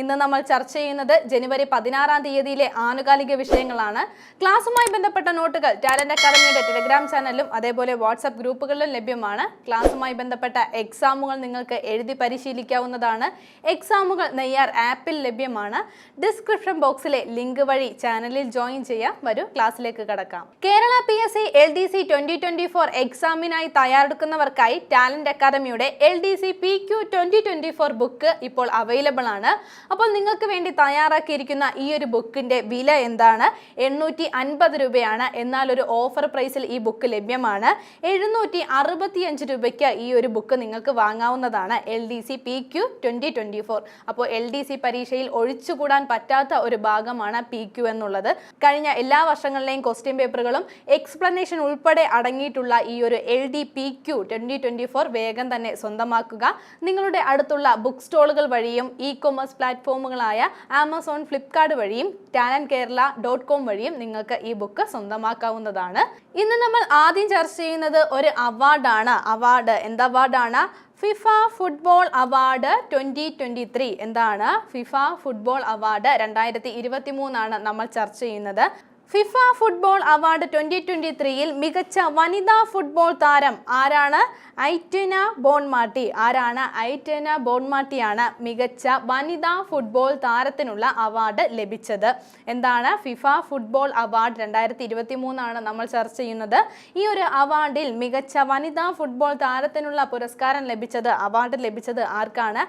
ഇന്ന് നമ്മൾ ചർച്ച ചെയ്യുന്നത് ജനുവരി പതിനാറാം തീയതിയിലെ ആനുകാലിക വിഷയങ്ങളാണ്. ക്ലാസ്സുമായി ബന്ധപ്പെട്ട നോട്ടുകൾ ടാലന്റ് അക്കാദമിയുടെ ടെലിഗ്രാം ചാനലിലും അതേപോലെ വാട്സപ്പ് ഗ്രൂപ്പുകളിലും ലഭ്യമാണ്. ക്ലാസ്സുമായി ബന്ധപ്പെട്ട എക്സാമുകൾ നിങ്ങൾക്ക് എഴുതി പരിശീലിക്കാവുന്നതാണ്. എക്സാമുകൾ നെയ്യാർ ആപ്പിൽ ലഭ്യമാണ്. ഡിസ്ക്രിപ്ഷൻ ബോക്സിലെ ലിങ്ക് വഴി ചാനലിൽ ജോയിൻ ചെയ്യാം. വരൂ ക്ലാസ്സിലേക്ക് കടക്കാം. Kerala P S C L D C twenty twenty four എക്സാമിനായി തയ്യാറെടുക്കുന്നവർക്കായി ടാലന്റ് അക്കാദമിയുടെ L D C P Q twenty twenty four book ഇപ്പോൾ അവൈലബിൾ ആണ്. അപ്പോൾ നിങ്ങൾക്ക് വേണ്ടി തയ്യാറാക്കിയിരിക്കുന്ന ഈ ഒരു ബുക്കിന്റെ വില എന്താണ്? എണ്ണൂറ്റി അൻപത് രൂപയാണ്. എന്നാൽ ഒരു ഓഫർ പ്രൈസിൽ ഈ ബുക്ക് ലഭ്യമാണ്. എഴുന്നൂറ്റി അറുപത്തിയഞ്ച് രൂപയ്ക്ക് ഈ ഒരു ബുക്ക് നിങ്ങൾക്ക് വാങ്ങാവുന്നതാണ്. L D C P Q twenty twenty four. അപ്പോൾ എൽ ഡി സി പരീക്ഷയിൽ ഒഴിച്ചുകൂടാൻ പറ്റാത്ത ഒരു ഭാഗമാണ് പി ക്യു എന്നുള്ളത്. കഴിഞ്ഞ എല്ലാ വർഷങ്ങളിലെയും ക്വസ്റ്റ്യൻ പേപ്പറുകളും എക്സ്പ്ലനേഷൻ ഉൾപ്പെടെ അടങ്ങിയിട്ടുള്ള ഈ ഒരു L D P Q twenty twenty four വേഗം തന്നെ സ്വന്തമാക്കുക. നിങ്ങളുടെ അടുത്തുള്ള ബുക്ക് സ്റ്റോളുകൾ വഴിയും ഇ കൊമേഴ്സ് പ്ലാറ്റ്ഫോമുകളായ ആമസോൺ ഫ്ലിപ്കാർട്ട് വഴിയും ടാലന്റ് കേരള ഡോട്ട് കോം വഴിയും നിങ്ങൾക്ക് ഈ ബുക്ക് സ്വന്തമാക്കാവുന്നതാണ്. ഇന്ന് നമ്മൾ ആദ്യം ചർച്ച ചെയ്യുന്നത് ഒരു അവാർഡാണ്. അവാർഡ് എന്ത് അവാർഡാണ്? FIFA football award twenty twenty three. എന്താണ്? ഫിഫ ഫുട്ബോൾ അവാർഡ് രണ്ടായിരത്തി ഇരുപത്തി മൂന്നാണ് നമ്മൾ ചർച്ച ചെയ്യുന്നത്. FIFA football award twenty twenty ത്രീയിൽ മികച്ച വനിതാ ഫുട്ബോൾ താരം ആരാണ്? ഐറ്റന ബോൺമാട്ടി. ആരാണ് ഐറ്റന ബോൺമാട്ടിയാണ് മികച്ച വനിതാ ഫുട്ബോൾ താരത്തിനുള്ള അവാർഡ് ലഭിച്ചത്. എന്താണ് ഫിഫ ഫുട്ബോൾ അവാർഡ് രണ്ടായിരത്തി ഇരുപത്തി മൂന്നാണ് നമ്മൾ ചർച്ച ചെയ്യുന്നത്. ഈ ഒരു അവാർഡിൽ മികച്ച വനിതാ ഫുട്ബോൾ താരത്തിനുള്ള പുരസ്കാരം ലഭിച്ചത് അവാർഡ് ലഭിച്ചത് ആർക്കാണ്?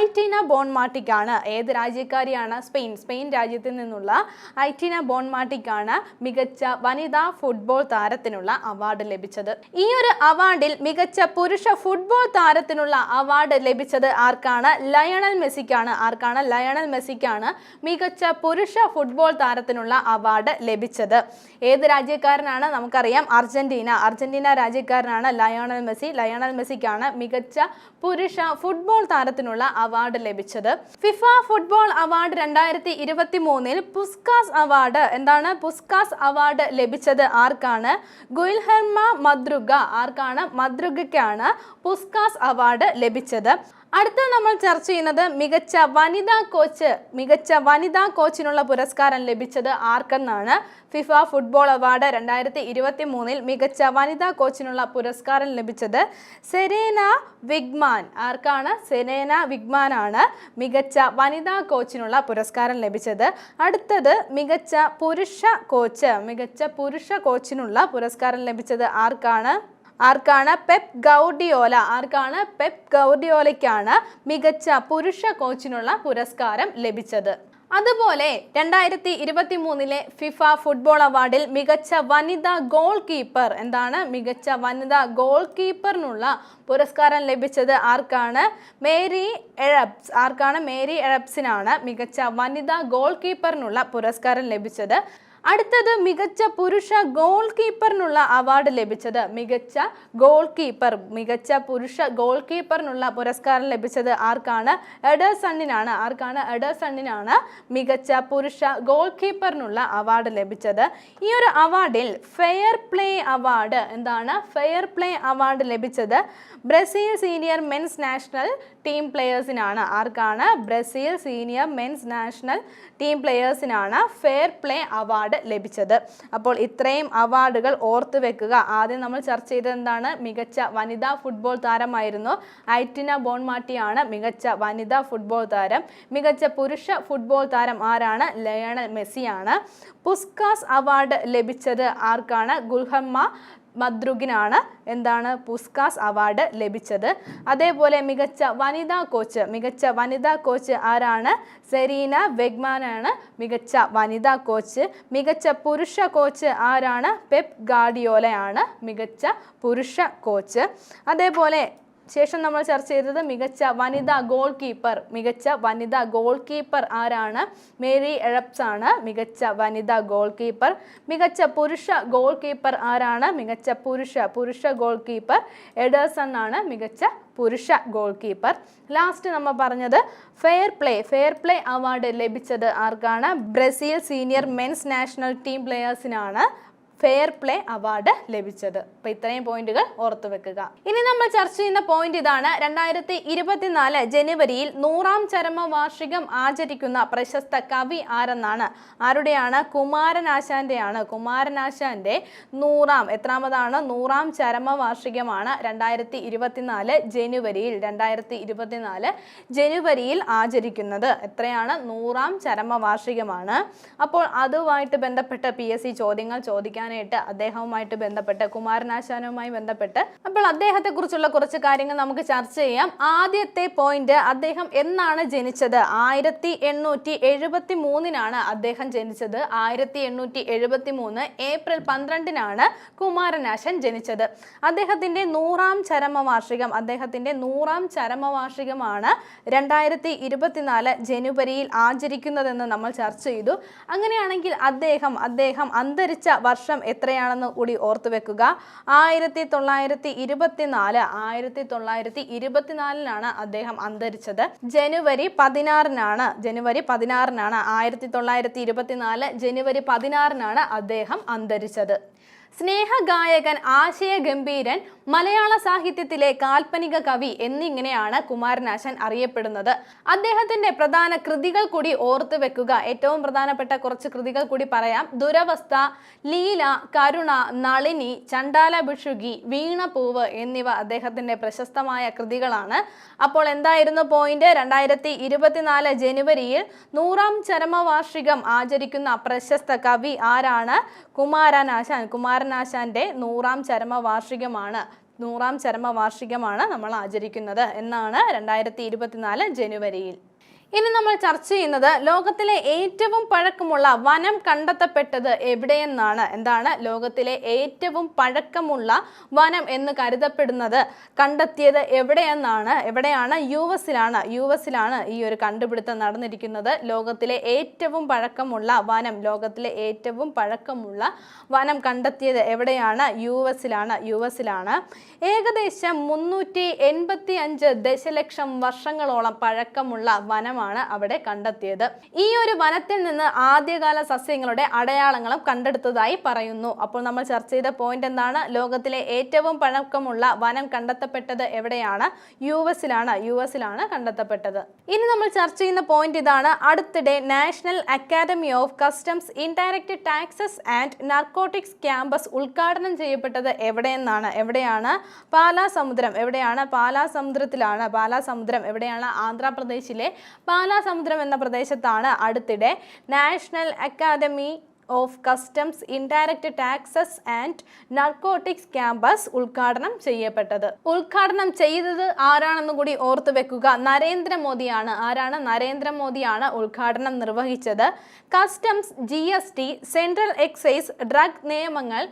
ഐറ്റീന ബോൺമാട്ടിക്കാണ്. ഏത് രാജ്യക്കാരിയാണ്? സ്പെയിൻ. സ്പെയിൻ രാജ്യത്തിൽ നിന്നുള്ള ഐറ്റീന ബോൺമാട്ടിക്കാണ് മികച്ച വനിതാ ഫുട്ബോൾ താരത്തിനുള്ള അവാർഡ് ലഭിച്ചത്. ഈ ഒരു അവാർഡിൽ മികച്ച പുരുഷ ഫുട്ബോൾ താരത്തിനുള്ള അവാർഡ് ലഭിച്ചത് ആർക്കാണ്? ലയണൽ മെസ്സിക്കാണ്. ആർക്കാണ്? ലയണൽ മെസ്സിക്കാണ് മികച്ച പുരുഷ ഫുട്ബോൾ താരത്തിനുള്ള അവാർഡ് ലഭിച്ചത്. ഏത് രാജ്യക്കാരനാണ്? നമുക്കറിയാം അർജന്റീന. അർജന്റീന രാജ്യക്കാരനാണ് ലയോണൽ മെസ്സി. ലയോണൽ മെസ്സിക്കാണ് മികച്ച പുരുഷ ഫുട്ബോൾ താരത്തിനുള്ള അവാർഡ് ലഭിച്ചത്. ഫിഫ ഫുട്ബോൾ അവാർഡ് രണ്ടായിരത്തി ഇരുപത്തി മൂന്നിൽ പുസ്കാസ് അവാർഡ്. എന്താണ്? പുസ്കാസ് അവാർഡ് ലഭിച്ചത് ആർക്കാണ്? ഗുൽഹർമ മദ്രുഗ. ആർക്കാണ്? മദ്രുഗയ്ക്കാണ് പുസ്കാസ് അവാർഡ് ലഭിച്ചത്. അടുത്ത നമ്മൾ ചർച്ച ചെയ്യുന്നത് മികച്ച വനിതാ കോച്ച് മികച്ച വനിതാ കോച്ചിനുള്ള പുരസ്കാരം ലഭിച്ചത് ആർക്കെന്നാണ്? ഫിഫ ഫുട്ബോൾ അവാർഡ് രണ്ടായിരത്തി ഇരുപത്തി മൂന്നിൽ മികച്ച വനിതാ കോച്ചിനുള്ള പുരസ്കാരം ലഭിച്ചത് സെരേന വിഗ്മാൻ. ആർക്കാണ്? സെരേന വിഗ്മാൻ ആണ് മികച്ച വനിതാ കോച്ചിനുള്ള പുരസ്കാരം ലഭിച്ചത്. അടുത്തത് മികച്ച പുരുഷ കോച്ച് മികച്ച പുരുഷ കോച്ചിനുള്ള പുരസ്കാരം ലഭിച്ചത് ആർക്കാണ്? ആർക്കാണ്? Pep Guardiola. ആർക്കാണ്? പെപ് ഗൗഡിയോലയ്ക്കാണ് മികച്ച പുരുഷ കോച്ചിനുള്ള പുരസ്കാരം ലഭിച്ചത്. അതുപോലെ രണ്ടായിരത്തി ഇരുപത്തി മൂന്നിലെ ഫിഫ ഫുട്ബോൾ അവാർഡിൽ മികച്ച വനിതാ ഗോൾ കീപ്പർ എന്താണ്? മികച്ച വനിതാ ഗോൾ കീപ്പറിനുള്ള പുരസ്കാരം ലഭിച്ചത് ആർക്കാണ്? മേരി എഴപ്സ് ആർക്കാണ്? മേരി എഴപ്സിനാണ് മികച്ച വനിതാ ഗോൾ കീപ്പറിനുള്ള പുരസ്കാരം ലഭിച്ചത്. അടുത്തത് മികച്ച പുരുഷ ഗോൾ കീപ്പറിനുള്ള അവാർഡ് ലഭിച്ചത്. മികച്ച ഗോൾ കീപ്പർ മികച്ച പുരുഷ ഗോൾ കീപ്പറിനുള്ള പുരസ്കാരം ലഭിച്ചത് ആർക്കാണ്? എഡേഴ്സണ്ണിനാണ്. ആർക്കാണ് എഡേഴ്സണ്ണിനാണ് മികച്ച പുരുഷ ഗോൾ കീപ്പറിനുള്ള അവാർഡ് ലഭിച്ചത്. ഈ ഒരു അവാർഡിൽ ഫെയർ പ്ലേ അവാർഡ് എന്താണ്? ഫെയർ പ്ലേ അവാർഡ് ലഭിച്ചത് Brazil senior men's national team പ്ലെയേഴ്സിനാണ് ആർക്കാണ്? Brazil senior men's national team പ്ലെയേഴ്സിനാണ് fair play award ലഭിച്ചത്. അപ്പോൾ ഇത്രയും അവാർഡുകൾ ഓർത്തു വെക്കുക. ആദ്യം നമ്മൾ ചർച്ച ചെയ്തത് എന്താണ്? മികച്ച വനിതാ ഫുട്ബോൾ താരമായിരുന്നു ഐറ്റിന ബോൺമാട്ടിയാണ് മികച്ച വനിതാ ഫുട്ബോൾ താരം. മികച്ച പുരുഷ ഫുട്ബോൾ താരം ആരാണ്? ലയണൽ മെസ്സിയാണ്. പുസ്കാസ് അവാർഡ് ലഭിച്ചത് ആർക്കാണ്? ഗുൽഹമ്മ മദ്രുഗിനാണ് എന്താണ് പുസ്കാസ് അവാർഡ് ലഭിച്ചത്. അതേപോലെ മികച്ച വനിതാ കോച്ച് മികച്ച വനിതാ കോച്ച് ആരാണ്? സെറീന വെഗ്മാനാണ് മികച്ച വനിതാ കോച്ച്. മികച്ച പുരുഷ കോച്ച് ആരാണ്? പെപ് ഗാഡിയോലയാണ് മികച്ച പുരുഷ കോച്ച്. അതേപോലെ ശേഷം നമ്മൾ ചർച്ച ചെയ്തത് മികച്ച വനിതാ ഗോൾ കീപ്പർ മികച്ച വനിതാ ഗോൾ കീപ്പർ ആരാണ്? മേരി എഴപ്സ് ആണ്. മികച്ച വനിതാ ഗോൾ കീപ്പർ മികച്ച പുരുഷ ഗോൾ കീപ്പർ ആരാണ്? മികച്ച പുരുഷ പുരുഷ ഗോൾ കീപ്പർ എഡേഴ്സൺ ആണ്. മികച്ച പുരുഷ ഗോൾ കീപ്പർ ലാസ്റ്റ് നമ്മൾ പറഞ്ഞത് fair play fair play award ലഭിച്ചത് ആർക്കാണ്? Brazil senior men's national team പ്ലെയേഴ്സിനാണ് fair play award ലഭിച്ചത്. അപ്പൊ ഇത്രയും പോയിന്റുകൾ ഓർത്തു വെക്കുക. ഇനി നമ്മൾ ചർച്ച ചെയ്യുന്ന പോയിന്റ് ഇതാണ്. രണ്ടായിരത്തി ഇരുപത്തിനാല് ജനുവരിയിൽ നൂറാം ചരമ വാർഷികം ആചരിക്കുന്ന പ്രശസ്ത കവി ആരെന്നാണ്? ആരുടെയാണ്? കുമാരനാശാന്റെയാണ് കുമാരനാശാന്റെ നൂറാം എത്രാമതാണ്? നൂറാം ചരമ വാർഷികമാണ് രണ്ടായിരത്തി ഇരുപത്തിനാല് ജനുവരിയിൽ രണ്ടായിരത്തി ഇരുപത്തിനാല് ജനുവരിയിൽ ആചരിക്കുന്നത്. എത്രയാണ്? നൂറാം ചരമ വാർഷികമാണ് അപ്പോൾ അതുമായിട്ട് ബന്ധപ്പെട്ട പി എസ് സി ചോദ്യങ്ങൾ ചോദിക്കാനായിട്ട് അദ്ദേഹവുമായിട്ട് ബന്ധപ്പെട്ട് കുമാരനാശാനുമായി ബന്ധപ്പെട്ട്. അപ്പോൾ അദ്ദേഹത്തെ കുറിച്ചുള്ള കുറച്ച് കാര്യങ്ങൾ നമുക്ക് ചർച്ച ചെയ്യാം. ആദ്യത്തെ പോയിന്റ് അദ്ദേഹം എന്നാണ് ജനിച്ചത്? ആയിരത്തി എണ്ണൂറ്റി എഴുപത്തി മൂന്നിനാണ് അദ്ദേഹം ജനിച്ചത്. ആയിരത്തി എണ്ണൂറ്റി എഴുപത്തി മൂന്ന് ഏപ്രിൽ പന്ത്രണ്ടിനാണ് കുമാരനാശൻ ജനിച്ചത്. അദ്ദേഹത്തിന്റെ നൂറാം ചരമവാർഷികം അദ്ദേഹത്തിന്റെ നൂറാം ചരമവാർഷികമാണ് രണ്ടായിരത്തി ഇരുപത്തിനാല് ജനുവരിയിൽ ആചരിക്കുന്നതെന്ന് നമ്മൾ ചർച്ച ചെയ്തു. അങ്ങനെയാണെങ്കിൽ അദ്ദേഹം അദ്ദേഹം അന്തരിച്ച വർഷം എത്രയാണെന്ന് കൂടി ഓർത്തു വെക്കുക. ആയിരത്തി തൊള്ളായിരത്തി ഇരുപത്തിനാല് ആയിരത്തി തൊള്ളായിരത്തി ഇരുപത്തിനാലിനാണ് അദ്ദേഹം അന്തരിച്ചത്. ജനുവരി പതിനാറിനാണ് ജനുവരി പതിനാറിനാണ് ആയിരത്തി തൊള്ളായിരത്തി ഇരുപത്തിനാല് ജനുവരി പതിനാറിനാണ് അദ്ദേഹം അന്തരിച്ചത്. സ്നേഹഗായകൻ ആശയഗംഭീരൻ മലയാള സാഹിത്യത്തിലെ കാൽപ്പനിക കവി എന്നിങ്ങനെയാണ് കുമാരനാശൻ അറിയപ്പെടുന്നത്. അദ്ദേഹത്തിന്റെ പ്രധാന കൃതികൾ കൂടി ഓർത്തു വെക്കുക. ഏറ്റവും പ്രധാനപ്പെട്ട കുറച്ച് കൃതികൾ കൂടി പറയാം. ദുരവസ്ഥ ലീല കരുണ നളിനി ചണ്ടാല ഭിക്ഷുകി വീണപൂവ് എന്നിവ അദ്ദേഹത്തിന്റെ പ്രശസ്തമായ കൃതികളാണ്. അപ്പോൾ എന്തായിരുന്നു പോയിന്റ്? രണ്ടായിരത്തി ഇരുപത്തിനാല് ജനുവരിയിൽ നൂറാം ചരമവാർഷികം ആചരിക്കുന്ന പ്രശസ്ത കവി ആരാണ്? കുമാരനാശാൻ. കുമാരനാശാന്റെ നൂറാം ചരമവാർഷികമാണ്. നൂറാം ചരമവാർഷികമാണ് നമ്മൾ ആചരിക്കുന്നത് എന്നാണ് രണ്ടായിരത്തി ഇരുപത്തിനാല് ജനുവരിയിൽ. ഇനി നമ്മൾ ചർച്ച ചെയ്യുന്നത് ലോകത്തിലെ ഏറ്റവും പഴക്കമുള്ള വനം കണ്ടെത്തപ്പെട്ടത് എവിടെയെന്നാണ്. എന്താണ് ലോകത്തിലെ ഏറ്റവും പഴക്കമുള്ള വനം എന്ന് കരുതപ്പെടുന്നത്? കണ്ടെത്തിയത് എവിടെയെന്നാണ്? എവിടെയാണ് യു എസിലാണ്? യു എസിലാണ് ഈ ഒരു കണ്ടുപിടുത്തം നടന്നിരിക്കുന്നത്. ലോകത്തിലെ ഏറ്റവും പഴക്കമുള്ള വനം ലോകത്തിലെ ഏറ്റവും പഴക്കമുള്ള വനം കണ്ടെത്തിയത് എവിടെയാണ്? യു എസിലാണ് യു എസിലാണ്. ഏകദേശം മുന്നൂറ്റി എൺപത്തി അഞ്ച് ദശലക്ഷം വർഷങ്ങളോളം പഴക്കമുള്ള വനമാണ് അവിടെ കണ്ടെത്തിയത്. ഈ ഒരു വനത്തിൽ നിന്ന് ആദ്യകാല സസ്യങ്ങളുടെ അടയാളങ്ങളും കണ്ടെടുത്തതായി പറയുന്നു. അപ്പോൾ നമ്മൾ ചർച്ച ചെയ്ത പോയിന്റ് എന്താണ്? ലോകത്തിലെ ഏറ്റവും പഴക്കമുള്ള വനം കണ്ടെത്തപ്പെട്ടത് എവിടെയാണ്? യു എസിലാണ്. യു എസിലാണ് കണ്ടെത്തപ്പെട്ടത്. ഇനി നമ്മൾ ചർച്ച ചെയ്യുന്ന പോയിന്റ് ഇതാണ്. അടുത്തിടെ national academy of customs indirect taxes and narcotics campus ഉദ്ഘാടനം ചെയ്യപ്പെട്ടത് എവിടെയെന്നാണ്? എവിടെയാണ്? പാലാ സമുദ്രം. എവിടെയാണ്? പാലാ സമുദ്രത്തിലാണ്. പാലാ സമുദ്രം എവിടെയാണ്? ആന്ധ്രാപ്രദേശിലെ പാലാ സമുദ്രം എന്ന പ്രദേശത്താണ് അടുത്തിടെ national academy of customs indirect taxes and narcotics campus ഉദ്ഘാടനം ചെയ്യപ്പെട്ടത്. ഉദ്ഘാടനം ചെയ്തത് ആരാണെന്ന് കൂടി ഓർത്തു വെക്കുക. നരേന്ദ്രമോദിയാണ്. ആരാണ്? നരേന്ദ്രമോദിയാണ് ഉദ്ഘാടനം നിർവഹിച്ചത്. Customs G S T central excise drug നിയമങ്ങൾ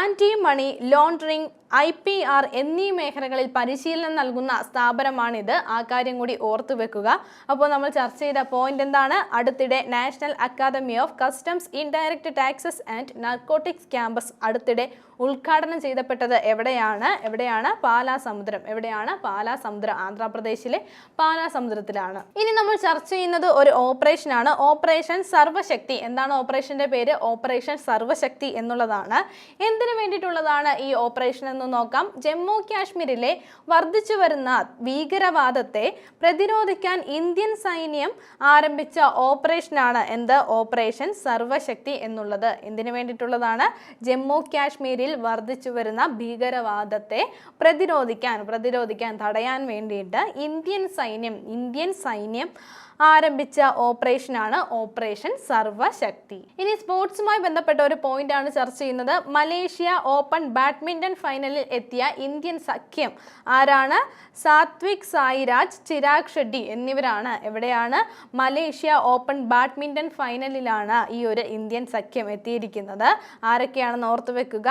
anti money laundering I P R എന്നീ മേഖലകളിൽ പരിശീലനം നൽകുന്ന സ്ഥാപനമാണിത്. ആ കാര്യം കൂടി ഓർത്തു വെക്കുക. അപ്പോൾ നമ്മൾ ചർച്ച ചെയ്ത പോയിന്റ് എന്താണ്? അടുത്തിടെ national academy of customs indirect taxes and narcotics campus അടുത്തിടെ ഉദ്ഘാടനം ചെയ്തപ്പെട്ടത് എവിടെയാണ്? എവിടെയാണ് പാലാ സമുദ്രം? എവിടെയാണ് പാലാ സമുദ്രം? ആന്ധ്രാപ്രദേശിലെ പാലാ സമുദ്രത്തിലാണ്. ഇനി നമ്മൾ ചർച്ച ചെയ്യുന്നത് ഒരു ഓപ്പറേഷനാണ് ഓപ്പറേഷൻ സർവശക്തി എന്താണ് ഓപ്പറേഷന്റെ പേര്? ഓപ്പറേഷൻ സർവശക്തി എന്നുള്ളതാണ്. എന്തിനു വേണ്ടിയിട്ടുള്ളതാണ് ഈ ഓപ്പറേഷൻ എന്ന് നോക്കാം. ജമ്മു കാശ്മീരിലെ വർദ്ധിച്ചു വരുന്ന ഭീകരവാദത്തെ പ്രതിരോധിക്കാൻ ഇന്ത്യൻ സൈന്യം ആരംഭിച്ച ഓപ്പറേഷനാണ് എന്ത്? ഓപ്പറേഷൻ സർവശക്തി എന്നുള്ളത് എന്തിനു വേണ്ടിയിട്ടുള്ളതാണ്? ജമ്മു കാശ്മീരിൽ വർദ്ധിച്ചു വരുന്ന ഭീകരവാദത്തെ പ്രതിരോധിക്കാൻ പ്രതിരോധിക്കാൻ തടയാൻ വേണ്ടിയിട്ട് ഇന്ത്യൻ സൈന്യം ഇന്ത്യൻ സൈന്യം ആരംഭിച്ച ഓപ്പറേഷനാണ് ഓപ്പറേഷൻ സർവശക്തി ഇനി സ്പോർട്സുമായി ബന്ധപ്പെട്ട ഒരു പോയിന്റ് ആണ് ചർച്ച ചെയ്യുന്നത്. മലേഷ്യ ഓപ്പൺ ബാഡ്മിന്റൺ ഫൈനലിൽ എത്തിയ ഇന്ത്യൻ സഖ്യം ആരാണ്? സാത്വിക് സായിരാജ് ചിരാഗ് ഷെഡ്ഡി എന്നിവരാണ്. എവിടെയാണ്? മലേഷ്യ ഓപ്പൺ ബാഡ്മിന്റൺ ഫൈനലിലാണ് ഈ ഒരു ഇന്ത്യൻ സഖ്യം എത്തിയിരിക്കുന്നത്. ആരൊക്കെയാണെന്ന് ഓർത്തു വെക്കുക.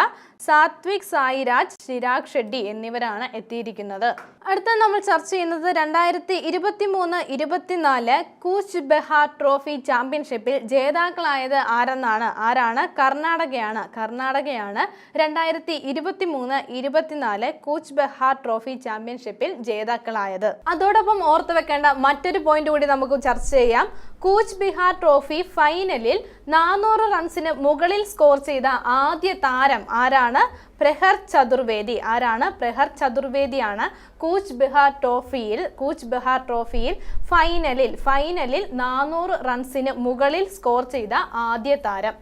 സാത്വിക് സായിരാജ് ചിരാഗ് ഷെഡ്ഡി എന്നിവരാണ് എത്തിയിരിക്കുന്നത്. അടുത്ത നമ്മൾ ചർച്ച ചെയ്യുന്നത് രണ്ടായിരത്തി ഇരുപത്തി മൂന്ന് ഇരുപത്തിനാല് കൂച്ച് ബെഹാർ ട്രോഫി ചാമ്പ്യൻഷിപ്പിൽ ജേതാക്കളായത് ആരെന്നാണ്? ആരാണ്? കർണാടകയാണ്. കർണാടകയാണ് രണ്ടായിരത്തി ഇരുപത്തി മൂന്ന് ഇരുപത്തിനാല് കൂച്ച് ബെഹാർ ട്രോഫി ചാമ്പ്യൻഷിപ്പിൽ ജേതാക്കളായത്. അതോടൊപ്പം ഓർത്തു വെക്കേണ്ട മറ്റൊരു പോയിന്റ് കൂടി നമുക്ക് ചർച്ച ചെയ്യാം. കൂച്ച് ബിഹാർ ട്രോഫി ഫൈനലിൽ നാനൂറ് റൺസിന് മുകളിൽ സ്കോർ ചെയ്ത ആദ്യ താരം ആരാണ്? പ്രഹർ ചതുർവേദി. ആരാണ്? പ്രഹർ ചതുർവേദിയാണ് കൂച്ച് ബിഹാർ ട്രോഫിയിൽ കൂച്ച് ബിഹാർ ട്രോഫിയിൽ ഫൈനലിൽ ഫൈനലിൽ നാനൂറ് റൺസിന് മുകളിൽ സ്കോർ ചെയ്ത ആദ്യ താരം.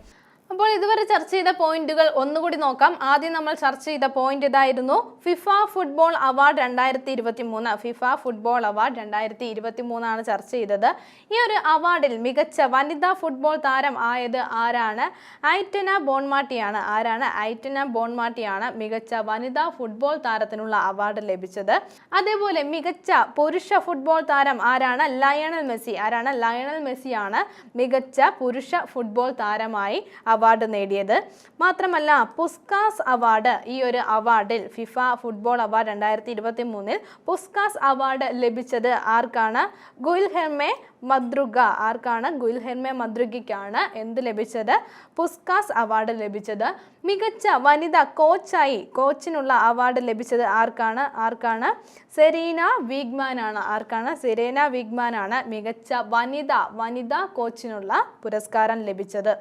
അപ്പോൾ ഇതുവരെ ചർച്ച ചെയ്ത പോയിന്റുകൾ ഒന്നുകൂടി നോക്കാം. ആദ്യം നമ്മൾ ചർച്ച ചെയ്ത പോയിന്റ് ഇതായിരുന്നു. ഫിഫ ഫുട്ബോൾ അവാർഡ് രണ്ടായിരത്തി ഇരുപത്തി മൂന്ന് ഫിഫ ഫുട്ബോൾ അവാർഡ് രണ്ടായിരത്തി ഇരുപത്തി മൂന്നാണ് ചർച്ച ചെയ്തത്. ഈ ഒരു അവാർഡിൽ മികച്ച വനിതാ ഫുട്ബോൾ താരം ആയത് ആരാണ്? ഐറ്റന ബോൺമാട്ടിയാണ്. ആരാണ്? ഐറ്റന ബോൺമാട്ടിയാണ് മികച്ച വനിതാ ഫുട്ബോൾ താരത്തിനുള്ള അവാർഡ് ലഭിച്ചത്. അതേപോലെ മികച്ച പുരുഷ ഫുട്ബോൾ താരം ആരാണ്? Lionel Messi. ആരാണ്? ലയണൽ മെസ്സിയാണ് മികച്ച പുരുഷ ഫുട്ബോൾ താരമായി അവാർഡ് നേടിയത്. മാത്രമല്ല പുസ്കാസ് അവാർഡ് ഈ ഒരു അവാർഡിൽ ഫിഫ ഫുട്ബോൾ അവാർഡ് രണ്ടായിരത്തി ഇരുപത്തി മൂന്നിൽ പുസ്കാസ് അവാർഡ് ലഭിച്ചത് ആർക്കാണ്? ഗുൽഹെർമെ മദ്രുഗ. ആർക്കാണ്? ഗുൽഹെർമെ മദ്രുഗയ്ക്കാണ് എന്ത് ലഭിച്ചത്? പുസ്കാസ് അവാർഡ് ലഭിച്ചത്. മികച്ച വനിതാ കോച്ചായി കോച്ചിനുള്ള അവാർഡ് ലഭിച്ചത് ആർക്കാണ്? ആർക്കാണ്? സെറീന വീഗ്മാനാണ്. ആർക്കാണ്? സെറീന വീഗ്മാനാണ് മികച്ച വനിത വനിതാ കോച്ചിനുള്ള പുരസ്കാരം ലഭിച്ചത്.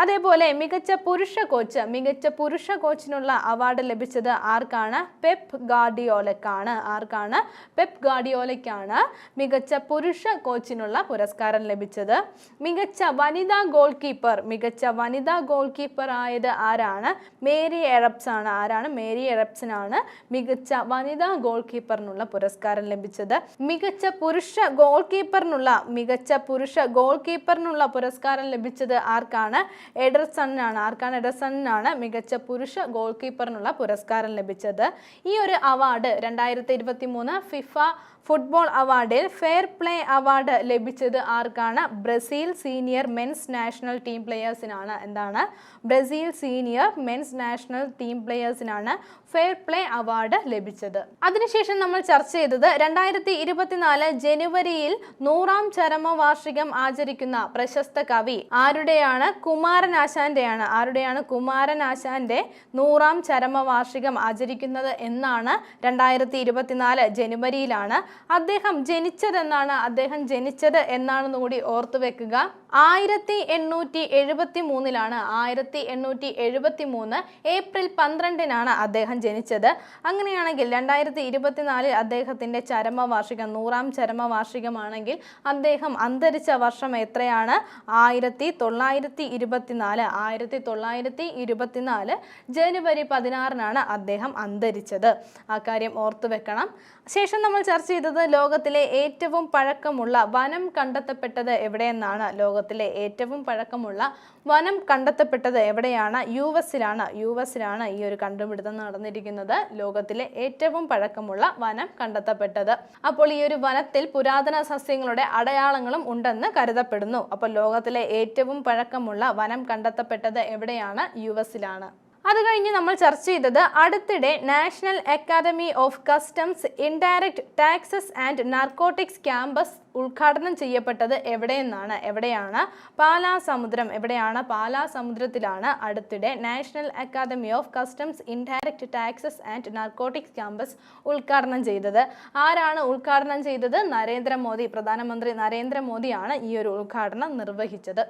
അതേപോലെ മികച്ച പുരുഷ കോച്ച് മികച്ച പുരുഷ കോച്ചിനുള്ള അവാർഡ് ലഭിച്ചത് ആർക്കാണ്? പെപ് ഗാർഡിയോലക്കാണ്. ആർക്കാണ്? പെപ് ഗാർഡിയോലയ്ക്കാണ് മികച്ച പുരുഷ കോച്ചിനുള്ള പുരസ്കാരം ലഭിച്ചത്. മികച്ച വനിതാ ഗോൾ കീപ്പർ മികച്ച വനിതാ ഗോൾ കീപ്പർ ആയത് ആരാണ്? മേരി എറപ്സ് ആണ്. ആരാണ്? മേരി എറപ്സിനാണ് മികച്ച വനിതാ ഗോൾ കീപ്പറിനുള്ള പുരസ്കാരം ലഭിച്ചത്. മികച്ച പുരുഷ ഗോൾ കീപ്പറിനുള്ള മികച്ച പുരുഷ ഗോൾ കീപ്പറിനുള്ള പുരസ്കാരം ലഭിച്ചത് ആർക്കാണ്? എഡർസണിനാണ് ആർക്കാണ് എഡർസണിനാണ് മികച്ച പുരുഷ ഗോൾ കീപ്പറിനുള്ള പുരസ്കാരം ലഭിച്ചത്. ഈ ഒരു അവാർഡ് രണ്ടായിരത്തി ഇരുപത്തി മൂന്ന് ഫിഫ ഫുട്ബോൾ അവാർഡിൽ ഫെയർ പ്ലേ അവാർഡ് ലഭിച്ചത് ആർക്കാണ്? Brazil senior men's national team പ്ലെയേഴ്സിനാണ്. എന്താണ്? Brazil senior men's national team പ്ലെയേഴ്സിനാണ് fair play award ലഭിച്ചത്. അതിനുശേഷം നമ്മൾ ചർച്ച ചെയ്തത് രണ്ടായിരത്തി ഇരുപത്തിനാല് ജനുവരിയിൽ നൂറാം ചരമവാർഷികം ആചരിക്കുന്ന പ്രശസ്ത കവി ആരുടെയാണ്? കുമാരനാശാന്റെയാണ് ആരുടെയാണ് കുമാരനാശാന്റെ നൂറാം ചരമവാർഷികം ആചരിക്കുന്നത് എന്നാണ് രണ്ടായിരത്തി ഇരുപത്തിനാല് ജനുവരിയിലാണ് അദ്ദേഹം ജനിച്ചതെന്നാണ് അദ്ദേഹം ജനിച്ചത് എന്നാണെന്ന് കൂടി ഓർത്തു വെക്കുക. ആയിരത്തി എണ്ണൂറ്റി എഴുപത്തി മൂന്നിലാണ് ആയിരത്തി എണ്ണൂറ്റി എഴുപത്തി മൂന്ന് ഏപ്രിൽ പന്ത്രണ്ടിനാണ് അദ്ദേഹം ജനിച്ചത്. അങ്ങനെയാണെങ്കിൽ രണ്ടായിരത്തി ഇരുപത്തിനാലിൽ അദ്ദേഹത്തിന്റെ ചരമവാർഷികം നൂറാം ചരമവാർഷികമാണെങ്കിൽ അദ്ദേഹം അന്തരിച്ച വർഷം എത്രയാണ്? ആയിരത്തി തൊള്ളായിരത്തി ഇരുപത്തിനാല് ആയിരത്തി തൊള്ളായിരത്തി ഇരുപത്തിനാല് ജനുവരി പതിനാറിനാണ് അദ്ദേഹം അന്തരിച്ചത്. ആ കാര്യം ഓർത്തു വെക്കണം. ശേഷം നമ്മൾ ചർച്ച ചെയ്തത് ലോകത്തിലെ ഏറ്റവും പഴക്കമുള്ള വനം കണ്ടെത്തപ്പെട്ടത് എവിടെയെന്നാണ്? ലോകത്തിലെ ഏറ്റവും പഴക്കമുള്ള വനം കണ്ടെത്തപ്പെട്ടത് എവിടെയാണ്? യു എസിലാണ്. യു എസിലാണ് ഈ ഒരു കണ്ടുപിടുത്തം നടന്നിരിക്കുന്നത്. ലോകത്തിലെ ഏറ്റവും പഴക്കമുള്ള വനം കണ്ടെത്തപ്പെട്ടത്. അപ്പോൾ ഈ ഒരു വനത്തിൽ പുരാതന സസ്യങ്ങളുടെ അടയാളങ്ങളും ഉണ്ടെന്ന് കരുതപ്പെടുന്നു. അപ്പോൾ ലോകത്തിലെ ഏറ്റവും പഴക്കമുള്ള വനം കണ്ടെത്തപ്പെട്ടത് എവിടെയാണ്? യു എസിലാണ്. അത് കഴിഞ്ഞ് നമ്മൾ ചർച്ച ചെയ്തത് അടുത്തിടെ national academy of customs indirect taxes and narcotics campus ഉദ്ഘാടനം ചെയ്യപ്പെട്ടത് എവിടെയെന്നാണ്? എവിടെയാണ്? പാലാ സമുദ്രം എവിടെയാണ്? പാലാ സമുദ്രത്തിലാണ് അടുത്തിടെ national academy of customs indirect taxes and narcotics campus ഉദ്ഘാടനം ചെയ്തത്. ആരാണ് ഉദ്ഘാടനം ചെയ്തത്? നരേന്ദ്രമോദി. പ്രധാനമന്ത്രി നരേന്ദ്രമോദിയാണ് ഈ ഒരു ഉദ്ഘാടനം നിർവഹിച്ചത്.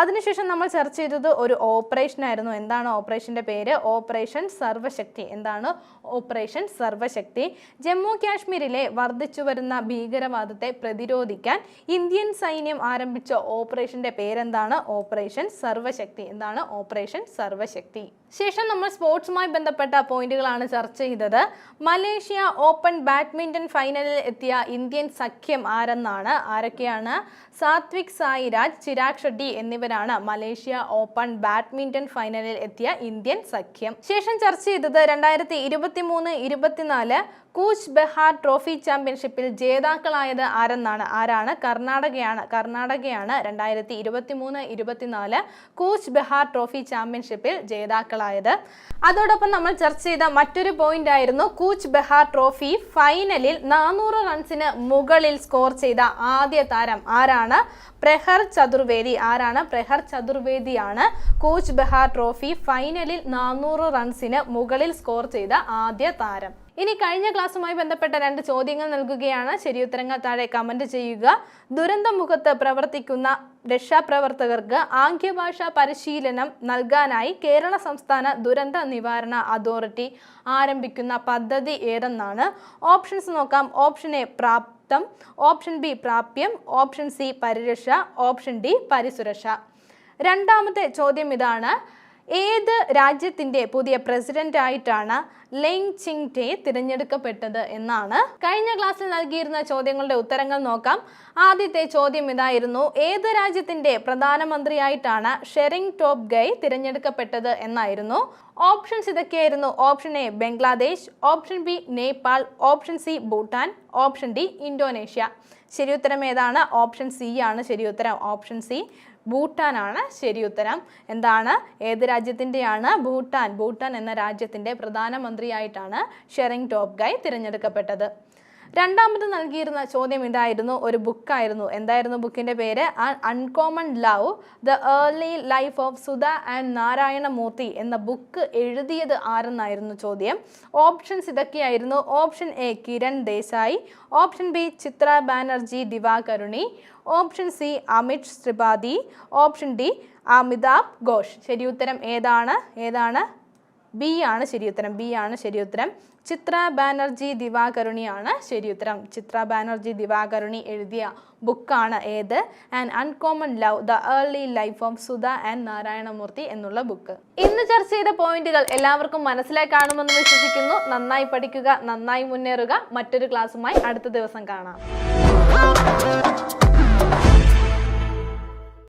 അതിനുശേഷം നമ്മൾ ചർച്ച ചെയ്തത് ഒരു ഓപ്പറേഷൻ ആയിരുന്നു. എന്താണ് ഓപ്പറേഷന്റെ പേര്? ഓപ്പറേഷൻ സർവശക്തി. എന്താണ് ഓപ്പറേഷൻ സർവശക്തി? ജമ്മു കാശ്മീരിലെ വർദ്ധിച്ചു വരുന്ന ഭീകരവാദത്തെ പ്രതിരോധിക്കാൻ ഇന്ത്യൻ സൈന്യം ആരംഭിച്ച ഓപ്പറേഷന്റെ പേരെന്താണ്? ഓപ്പറേഷൻ സർവശക്തി. എന്താണ് ഓപ്പറേഷൻ സർവശക്തി? ശേഷം നമ്മൾ സ്പോർട്സുമായി ബന്ധപ്പെട്ട പോയിന്റുകളാണ് ചർച്ച ചെയ്തത്. മലേഷ്യ ഓപ്പൺ ബാഡ്മിന്റൺ ഫൈനലിൽ എത്തിയ ഇന്ത്യൻ സഖ്യം ആരെന്നാണ്? ആരൊക്കെയാണ്? സാത്വിക് സായിരാജ് ചിരാഗ് ഷെട്ടി എന്നിവരാണ് മലേഷ്യ ഓപ്പൺ ബാഡ്മിന്റൺ ഫൈനലിൽ എത്തിയ ഇന്ത്യൻ സഖ്യം. ശേഷം ചർച്ച ചെയ്തത് രണ്ടായിരത്തി ഇരുപത്തി മൂന്ന് ഇരുപത്തിനാല് കൂച്ച് ബെഹാർ ട്രോഫി ചാമ്പ്യൻഷിപ്പിൽ ജേതാക്കളായത് ആരെന്നാണ്? ആരാണ്? കർണാടകയാണ്. കർണാടകയാണ് രണ്ടായിരത്തി ഇരുപത്തി മൂന്ന് ഇരുപത്തിനാല് കൂച്ച് ബെഹാർ ട്രോഫി ചാമ്പ്യൻഷിപ്പിൽ ജേതാക്കളായത്. അതോടൊപ്പം നമ്മൾ ചർച്ച ചെയ്ത മറ്റൊരു പോയിന്റ് ആയിരുന്നു കൂച്ച് ബെഹാർ ട്രോഫി ഫൈനലിൽ നാനൂറ് റൺസിന് മുകളിൽ സ്കോർ ചെയ്ത ആദ്യ താരം ആരാണ്? പ്രഹർ ചതുർവേദി. ആരാണ്? പ്രഹർ ചതുർവേദിയാണ് കൂച്ച് ബെഹാർ ട്രോഫി ഫൈനലിൽ നാനൂറ് റൺസിന് മുകളിൽ സ്കോർ ചെയ്ത ആദ്യ താരം. ഇനി കഴിഞ്ഞ ക്ലാസ്സുമായി ബന്ധപ്പെട്ട രണ്ട് ചോദ്യങ്ങൾ നൽകുകയാണ്. ശരിയുത്തരങ്ങൾ താഴെ കമന്റ് ചെയ്യുക. ദുരന്ത മുഖത്ത് പ്രവർത്തിക്കുന്ന രക്ഷാപ്രവർത്തകർക്ക് ആംഗ്യഭാഷാ പരിശീലനം നൽകാനായി കേരള സംസ്ഥാന ദുരന്ത നിവാരണ അതോറിറ്റി ആരംഭിക്കുന്ന പദ്ധതി ഏതെന്നാണ്? ഓപ്ഷൻസ് നോക്കാം. ഓപ്ഷൻ എ പ്രാപ്തം. ഓപ്ഷൻ ബി പ്രാപ്യം. ഓപ്ഷൻ സി പരിരക്ഷ. ഓപ്ഷൻ ഡി പരിസുരക്ഷ. രണ്ടാമത്തെ ചോദ്യം ഇതാണ്. ഏത് രാജ്യത്തിന്റെ പുതിയ പ്രസിഡന്റ് ആയിട്ടാണ് ലെങ് ചിങ് ടേ തിരഞ്ഞെടുക്കപ്പെട്ടത് എന്നാണ് കഴിഞ്ഞ ക്ലാസ്സിൽ നൽകിയിരുന്ന ചോദ്യങ്ങളുടെ ഉത്തരങ്ങൾ നോക്കാം. ആദ്യത്തെ ചോദ്യം ഇതായിരുന്നു ഏത് രാജ്യത്തിന്റെ പ്രധാനമന്ത്രിയായിട്ടാണ് ഷെറിങ് ടോപ് ഗൈ തിരഞ്ഞെടുക്കപ്പെട്ടത് എന്നായിരുന്നു. ഓപ്ഷൻസ് ഇതൊക്കെയായിരുന്നു option A Bangladesh option B Nepal option C Bhutan option D Indonesia. ശരിയുത്തരം ഏതാണ്? ഓപ്ഷൻ സി ആണ് ശരിയുത്തരം. ഓപ്ഷൻ സി ഭൂട്ടാനാണ് ശരിയുത്തരം. എന്താണ്? ഏത് രാജ്യത്തിന്റെയാണ്? ഭൂട്ടാൻ. ഭൂട്ടാൻ എന്ന രാജ്യത്തിന്റെ പ്രധാനമന്ത്രിയായിട്ടാണ് ഷെറിങ് ടോപ്ഗായ് തിരഞ്ഞെടുക്കപ്പെട്ടത്. രണ്ടാമത് നൽകിയിരുന്ന ചോദ്യം ഇതായിരുന്നു ഒരു ബുക്കായിരുന്നു. എന്തായിരുന്നു ബുക്കിന്റെ പേര്? Uncommon love the early life of Sudha and Narayana Murthy എന്ന ബുക്ക് എഴുതിയത് ആരെന്നായിരുന്നു ചോദ്യം? ഓപ്ഷൻസ് ഇതൊക്കെയായിരുന്നു. Option A Kiran Desai. Option B Chitra Banerjee Divakaruni option C Amit Tripathi. Option D Amitabh Ghosh. ശരിയുത്തരം ഏതാണ്? ഏതാണ്? ബി ആണ് ശരിയുത്തരം ബി ആണ് ശരിയുത്തരം ചിത്ര ബാനർജി ദിവാകരുണിയാണ് ശരിയുത്തരം. ചിത്ര ബാനർജി ദിവാകരുണി എഴുതിയ ബുക്കാണ് ഏത്? And uncommon love the early life of Sudha and Narayana Murthy എന്നുള്ള ബുക്ക്. ഇന്ന് ചർച്ച ചെയ്ത പോയിന്റുകൾ എല്ലാവർക്കും മനസ്സിലായി കാണുമെന്ന് വിശ്വസിക്കുന്നു. നന്നായി പഠിക്കുക നന്നായി മുന്നേറുക. മറ്റൊരു ക്ലാസ്സുമായി അടുത്ത ദിവസം കാണാം.